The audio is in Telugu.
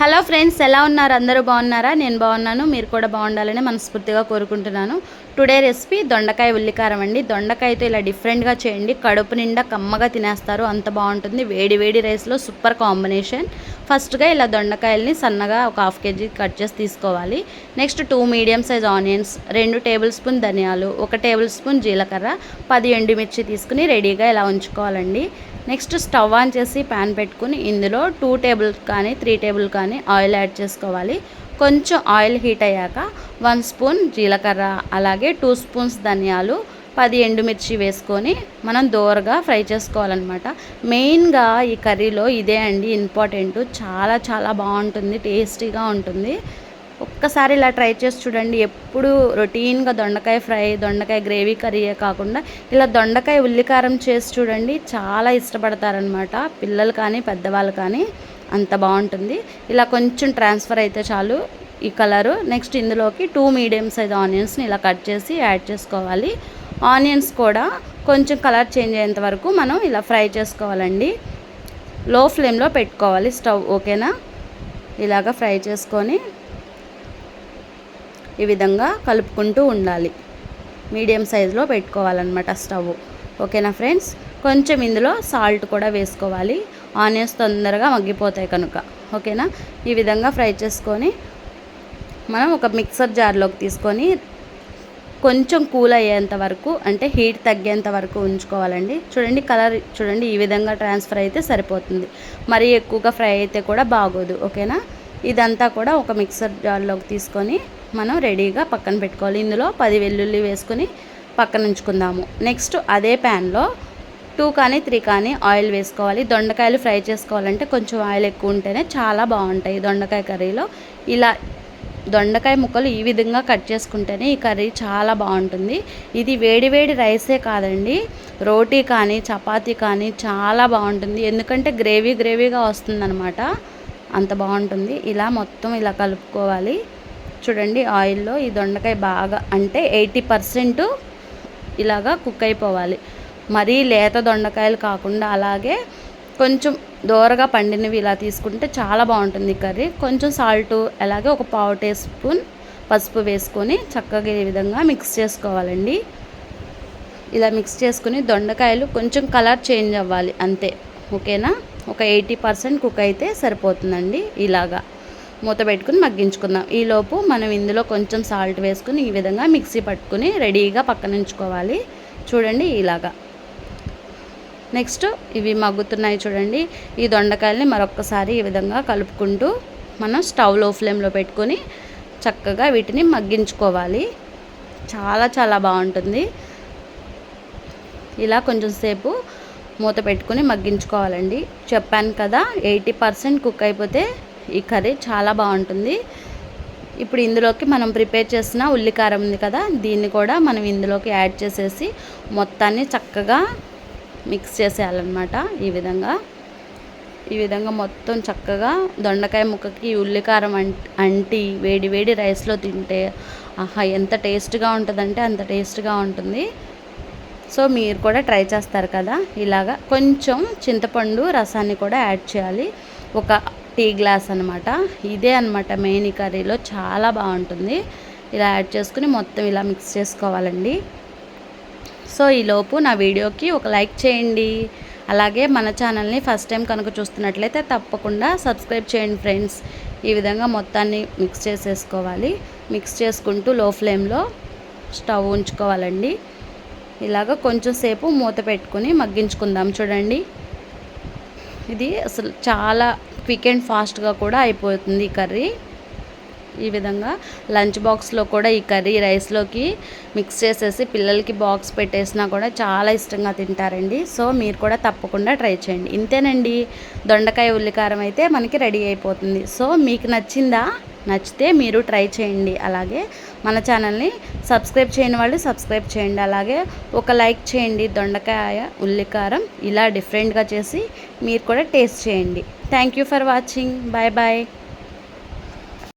హలో ఫ్రెండ్స్ ఎలా ఉన్నారు? అందరూ బాగున్నారా? నేను బాగున్నాను. మీరు కూడా బాగుండాలని మనస్ఫూర్తిగా కోరుకుంటున్నాను. టుడే రెసిపీ దొండకాయ ఉల్లికారం అండి. దొండకాయతో ఇలా డిఫరెంట్గా చేయండి. కడుపు నిండా కమ్మగా తినేస్తారు. అంత బాగుంటుంది. వేడి వేడి రైస్లో సూపర్ కాంబినేషన్. ఫస్ట్గా ఇలా దొండకాయల్ని సన్నగా ఒక హాఫ్ కేజీ కట్ చేసి తీసుకోవాలి. Next two medium size onions రెండు టేబుల్ స్పూన్ ధనియాలు ఒక టేబుల్ స్పూన్ జీలకర్ర పది ఎండుమిర్చి తీసుకుని రెడీగా ఇలా ఉంచుకోవాలండి. నెక్స్ట్ స్టవ్ ఆన్ చేసి ప్యాన్ పెట్టుకుని ఇందులో టూ టేబుల్ కానీ త్రీ టేబుల్ కానీ ఆయిల్ యాడ్ చేసుకోవాలి. కొంచెం ఆయిల్ హీట్ అయ్యాక వన్ స్పూన్ జీలకర్ర అలాగే టూ స్పూన్స్ ధనియాలు పది ఎండుమిర్చి వేసుకొని మనం దోరగా ఫ్రై చేసుకోవాలన్నమాట. మెయిన్గా ఈ కర్రీలో ఇదే అండి ఇంపార్టెంట్. చాలా చాలా బాగుంటుంది టేస్టీగా ఉంటుంది. ఒక్కసారి ఇలా ట్రై చేసి చూడండి. ఎప్పుడు రొటీన్గా దొండకాయ ఫ్రై దొండకాయ గ్రేవీ కర్రీయే కాకుండా ఇలా దొండకాయ ఉల్లికారం చేసి చూడండి. చాలా ఇష్టపడతారనమాట పిల్లలు కానీ పెద్దవాళ్ళు కానీ అంత బాగుంటుంది. ఇలా కొంచెం ట్రాన్స్ఫర్ అయితే చాలు ఈ కలరు. నెక్స్ట్ ఇందులోకి టూ మీడియం సైజ్ ఆనియన్స్ని ఇలా కట్ చేసి యాడ్ చేసుకోవాలి. ఆనియన్స్ కూడా కొంచెం కలర్ చేంజ్ అయ్యేంత వరకు మనం ఇలా ఫ్రై చేసుకోవాలండి. లో ఫ్లేమ్లో పెట్టుకోవాలి స్టవ్ ఓకేనా? ఇలాగ ఫ్రై చేసుకొని ఈ విధంగా కలుపుకుంటూ ఉండాలి. మీడియం సైజులో పెట్టుకోవాలన్నమాట స్టవ్. ఓకేనా ఫ్రెండ్స్? కొంచెం ఇందులో సాల్ట్ కూడా వేసుకోవాలి. ఆనియన్స్ తొందరగా మగ్గిపోతాయి కనుక. ఓకేనా? ఈ విధంగా ఫ్రై చేసుకొని మనం ఒక మిక్సర్ జార్లోకి తీసుకొని కొంచెం కూల్ అయ్యేంత వరకు అంటే హీట్ తగ్గేంత వరకు ఉంచుకోవాలండి. చూడండి కలర్ చూడండి ఈ విధంగా ట్రాన్స్ఫర్ అయితే సరిపోతుంది. మరీ ఎక్కువగా ఫ్రై అయితే కూడా బాగోదు. ఓకేనా? ఇదంతా కూడా ఒక మిక్సర్ జార్లోకి తీసుకొని మనం రెడీగా పక్కన పెట్టుకోవాలి. ఇందులో పది వెల్లుల్లి వేసుకొని పక్కన ఉంచుకుందాము. నెక్స్ట్ అదే ప్యాన్లో టూ కానీ త్రీ కానీ ఆయిల్ వేసుకోవాలి. దొండకాయలు ఫ్రై చేసుకోవాలంటే కొంచెం ఆయిల్ ఎక్కువ ఉంటేనే చాలా బాగుంటాయి దొండకాయ కర్రీలో. ఇలా దొండకాయ ముక్కలు ఈ విధంగా కట్ చేసుకుంటేనే ఈ కర్రీ చాలా బాగుంటుంది. ఇది వేడి వేడి రైసే కాదండి. రోటీ కానీ చపాతీ కానీ చాలా బాగుంటుంది. ఎందుకంటే గ్రేవీ గ్రేవీగా వస్తుందన్నమాట. అంత బాగుంటుంది. ఇలా మొత్తం ఇలా కలుపుకోవాలి. చూడండి ఆయిల్లో ఈ దొండకాయ బాగా అంటే ఎయిటీ పర్సెంట్ ఇలాగా కుక్ అయిపోవాలి. మరీ లేత దొండకాయలు కాకుండా అలాగే కొంచెం దోరగా పండినవి ఇలా తీసుకుంటే చాలా బాగుంటుంది కర్రీ. కొంచెం సాల్ట్ అలాగే ఒక పావు టీ స్పూన్ పసుపు వేసుకొని చక్కగా ఈ విధంగా మిక్స్ చేసుకోవాలండి. ఇలా మిక్స్ చేసుకుని దొండకాయలు కొంచెం కలర్ చేంజ్ అవ్వాలి అంతే. ఓకేనా? ఒక ఎయిటీ పర్సెంట్ కుక్ అయితే సరిపోతుందండి ఇలాగా. మూత పెట్టుకుని మగ్గించుకుందాం. ఈలోపు మనం ఇందులో కొంచెం సాల్ట్ వేసుకుని ఈ విధంగా మిక్సీ పట్టుకుని రెడీగా పక్కన ఉంచుకోవాలి చూడండి ఇలాగా. నెక్స్ట్ ఇవి మగ్గుతున్నాయి చూడండి. ఈ దొండకాయల్ని మరొక్కసారి ఈ విధంగా కలుపుకుంటూ మనం స్టవ్లో ఫ్లేమ్లో పెట్టుకొని చక్కగా వీటిని మగ్గించుకోవాలి. చాలా చాలా బాగుంటుంది. ఇలా కొంచెం సేపు మూత పెట్టుకుని మగ్గించుకోవాలండి. చెప్పాను కదా ఎయిటీ పర్సెంట్ కుక్ అయిపోతే ఈ కర్రీ చాలా బాగుంటుంది. ఇప్పుడు ఇందులోకి మనం ప్రిపేర్ చేసిన ఉల్లికారం ఉంది కదా దీన్ని కూడా మనం ఇందులోకి యాడ్ చేసేసి మొత్తాన్ని చక్కగా మిక్స్ చేసేయాలన్నమాట ఈ విధంగా. ఈ విధంగా మొత్తం చక్కగా దొండకాయ ముక్కకి ఉల్లికారం అంటి వేడి వేడి రైస్లో తింటే ఆహా ఎంత టేస్ట్గా ఉంటుందంటే అంత టేస్ట్గా ఉంటుంది. సో మీరు కూడా ట్రై చేస్తారు కదా. ఇలాగా కొంచెం చింతపండు రసాన్ని కూడా యాడ్ చేయాలి. ఒక టీ గ్లాస్ అనమాట ఇదే అనమాట మెయిన్ ఈ కర్రీలో. చాలా బాగుంటుంది. ఇలా యాడ్ చేసుకుని మొత్తం ఇలా మిక్స్ చేసుకోవాలండి. సో ఈలోపు నా వీడియోకి ఒక లైక్ చేయండి. అలాగే మన ఛానల్ని ఫస్ట్ టైం కనుక చూస్తున్నట్లయితే తప్పకుండా సబ్స్క్రైబ్ చేయండి ఫ్రెండ్స్. ఈ విధంగా మొత్తాన్ని మిక్స్ చేసేసుకోవాలి. మిక్స్ చేసుకుంటూ లో ఫ్లేమ్లో స్టవ్ ఉంచుకోవాలండి. ఇలాగ కొంచెం సేపు మూత పెట్టుకుని మగ్గించుకుందాం చూడండి. ఇది అసలు చాలా క్విక్ అండ్ ఫాస్ట్గా కూడా అయిపోతుంది ఈ కర్రీ. ఈ విధంగా లంచ్ బాక్స్లో కూడా ఈ కర్రీ రైస్లోకి మిక్స్ చేసేసి పిల్లలకి బాక్స్ పెట్టేసినా కూడా చాలా ఇష్టంగా తింటారండి. సో మీరు కూడా తప్పకుండా ట్రై చేయండి. ఇంతేనండి. దొండకాయ ఉల్లికారం అయితే మనకి రెడీ అయిపోతుంది. సో మీకు నచ్చిందా? నచ్చితే మీరు ట్రై చేయండి. అలాగే మన ఛానల్ని సబ్స్క్రైబ్ చేయని వాళ్ళు సబ్స్క్రైబ్ చేయండి. అలాగే ఒక లైక్ చేయండి. దొండకాయ ఉల్లికారం ఇలా డిఫరెంట్గా చేసి మీరు కూడా టేస్ట్ చేయండి. Thank you for watching bye bye